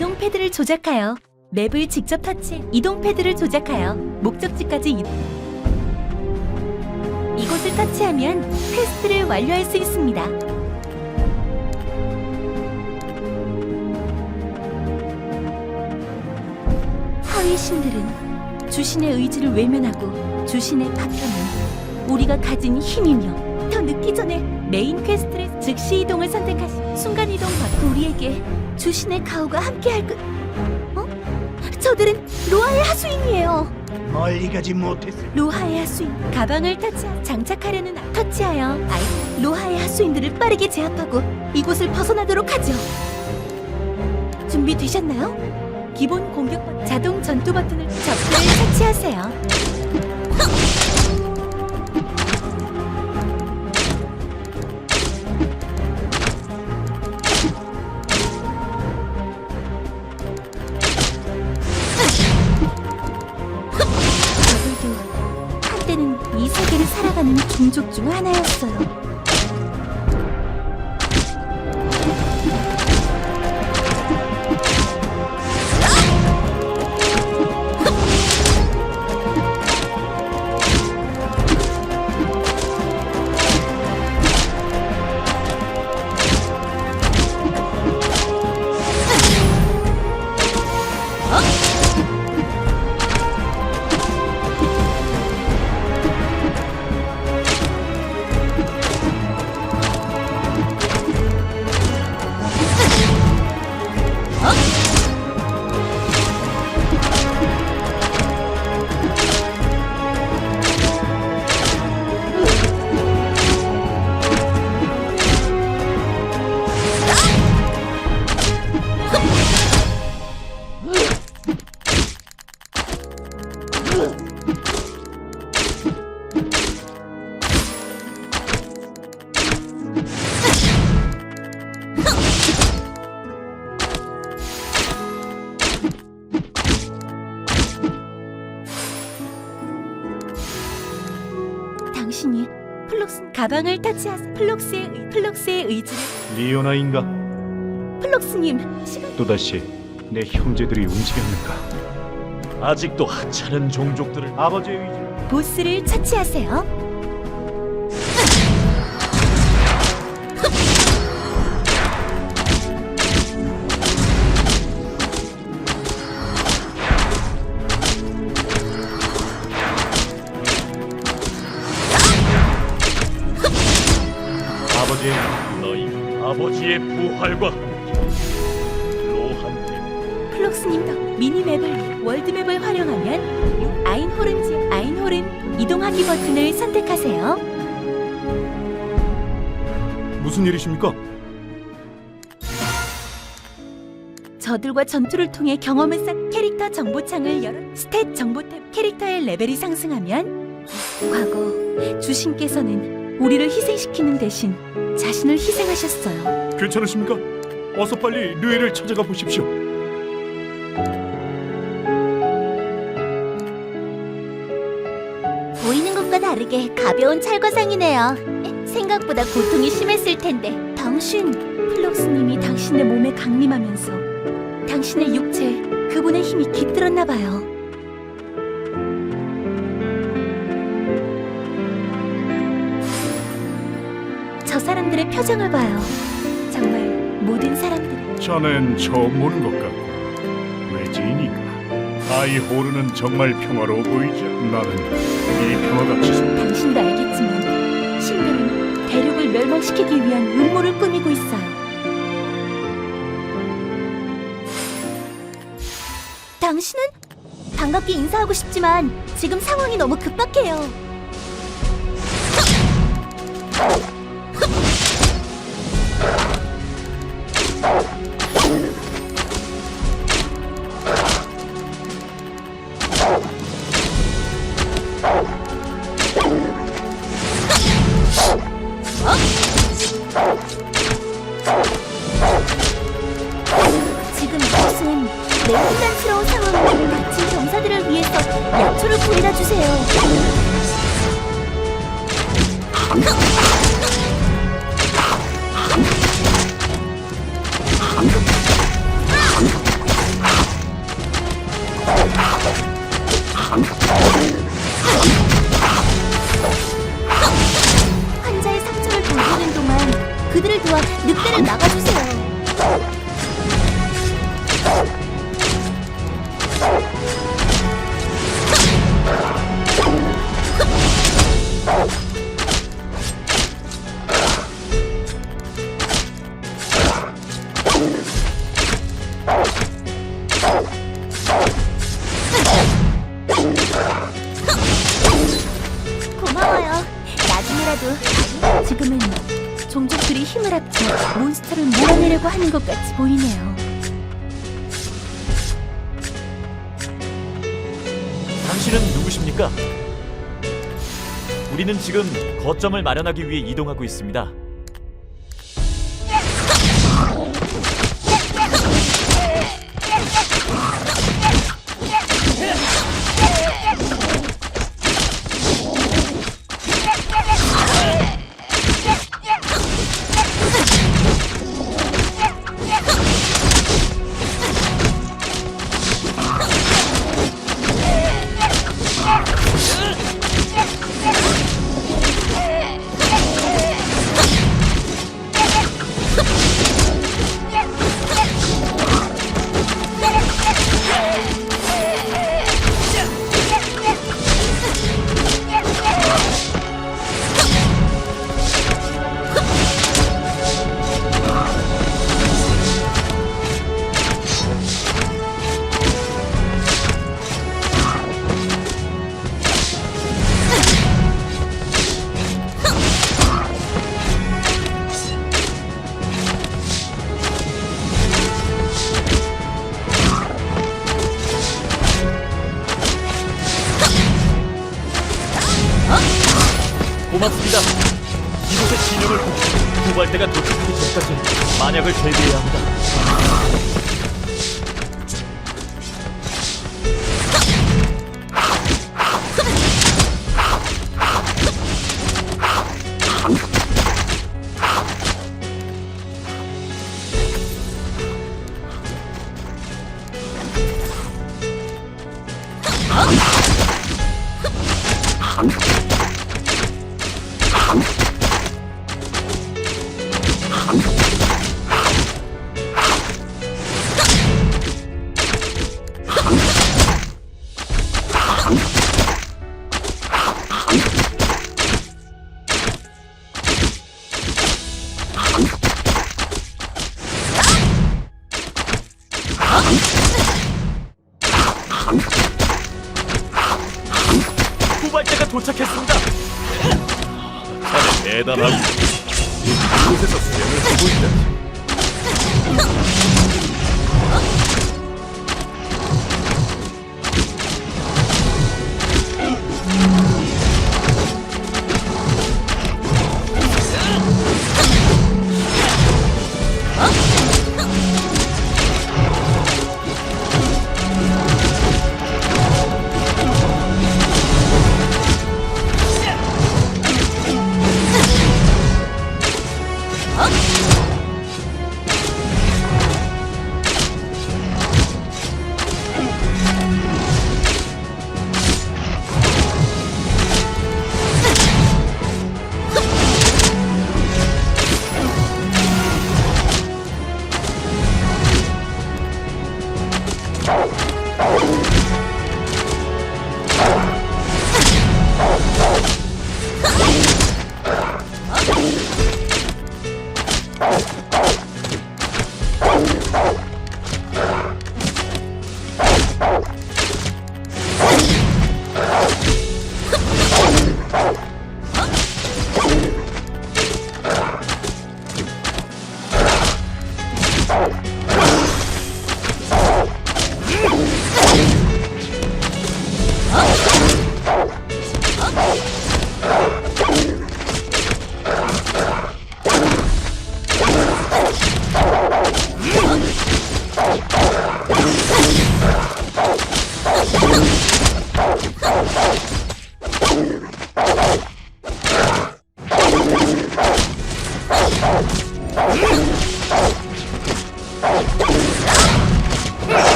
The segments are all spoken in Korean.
이동 패드를 조작하여 맵을 직접 터치. 이동 패드를 조작하여 목적지까지 이동. 이곳을 터치하면 퀘스트를 완료할 수 있습니다. 하위 신들은 주신의 의지를 외면하고 주신의 파편은 우리가 가진 힘이며 더 늦기 전에 메인 퀘스트를 즉시 이동을 선택하시 순간 이동 받고 우리에게 주신의 가호가 함께할 것 어? 저들은 로아의 하수인이에요 멀리 가지 못했을 로하의 하수인 가방을 터치 장착하려는 아- 터치하여 아이 로하의 하수인들을 빠르게 제압하고 이곳을 벗어나도록 하죠. 준비되셨나요? 기본 공격 버튼, 자동 전투 버튼을 적들을 터치하세요. 이 세계를 살아가는 종족 중 하나였어요. 가방을 터치하세요. 플록스의 의, 플록스의 의지를 리오나인가? 플록스님 시간 또다시 내 형제들이 움직였는가? 아직도 하찮은 종족들을 아버지의 의지를 보스를 처치하세요. 아버지의 부활과 로한테 플록스님 덕 미니맵을 월드맵을 활용하면 아인호른지 아인호른 이동하기 버튼을 선택하세요. 무슨 일이십니까? 저들과 전투를 통해 경험을 쌓 캐릭터 정보창을 열어 스탯 정보 탭 캐릭터의 레벨이 상승하면 과거 주신께서는 우리를 희생시키는 대신 자신을 희생하셨어요. 괜찮으십니까? 어서 빨리 류에를 찾아가 보십시오. 보이는 것과 다르게 가벼운 찰과상이네요. 생각보다 고통이 심했을 텐데. 당신, 플록스님이 당신의 몸에 강림하면서 당신의 육체에 그분의 힘이 깃들었나 봐요. 저 사람들의 표정을 봐요. 자넨 처음 보는 것 같고 외지인이가 아이 호르는 정말 평화로워 보이지 나는 이 평화같이 당신도 알겠지만 신들은 대륙을 멸망시키기 위한 음모를 꾸미고 있어요. 당신은 반갑게 인사하고 싶지만 지금 상황이 너무 급박해요. 환자의 상처를 돌보는 동안 그들을 도와 늑대를 막아주세요. 고마워요. 나중에라도 지금은 종족들이 힘을 합쳐 몬스터를 몰아내려고 하는 것 같이 보이네요. 당신은 누구십니까? 우리는 지금 거점을 마련하기 위해 이동하고 있습니다. 고맙습니다. 이곳의 진영을 후발대가 도착하기 전까지 만약을 대비해야 합니다. Huh? 도착했습니다. 자네 대단하고 이곳에서 수행을 하고 있다.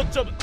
어쩌면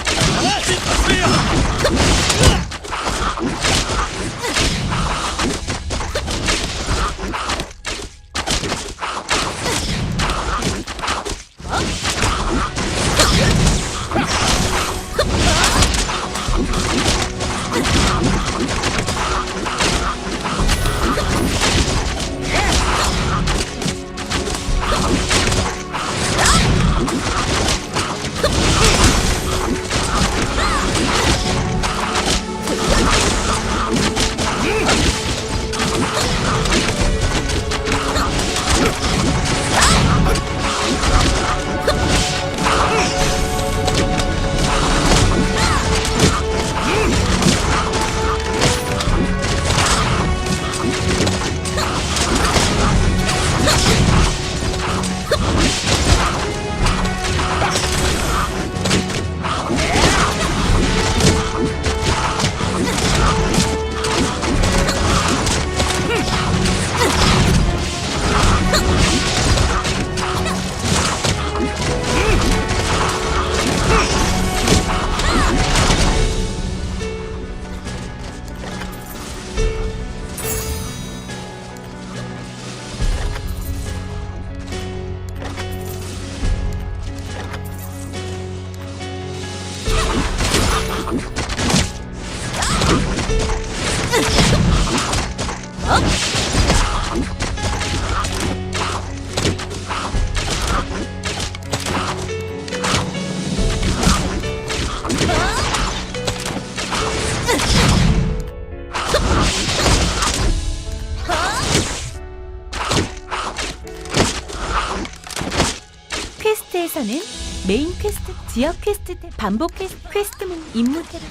퀘스트에서는 메인 퀘스트, 지역 퀘스트, 때 반복 퀘스트, 퀘스트문 임무 테러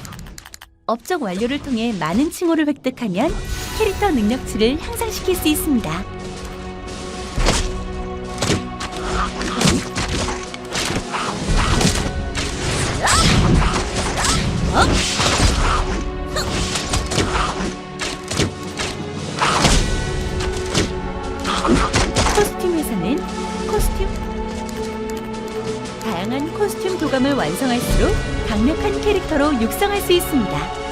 업적 완료를 통해 많은 칭호를 획득하면 캐릭터 능력치를 향상시킬 수 있습니다. 다양한 코스튬 도감을 완성할수록 강력한 캐릭터로 육성할 수 있습니다.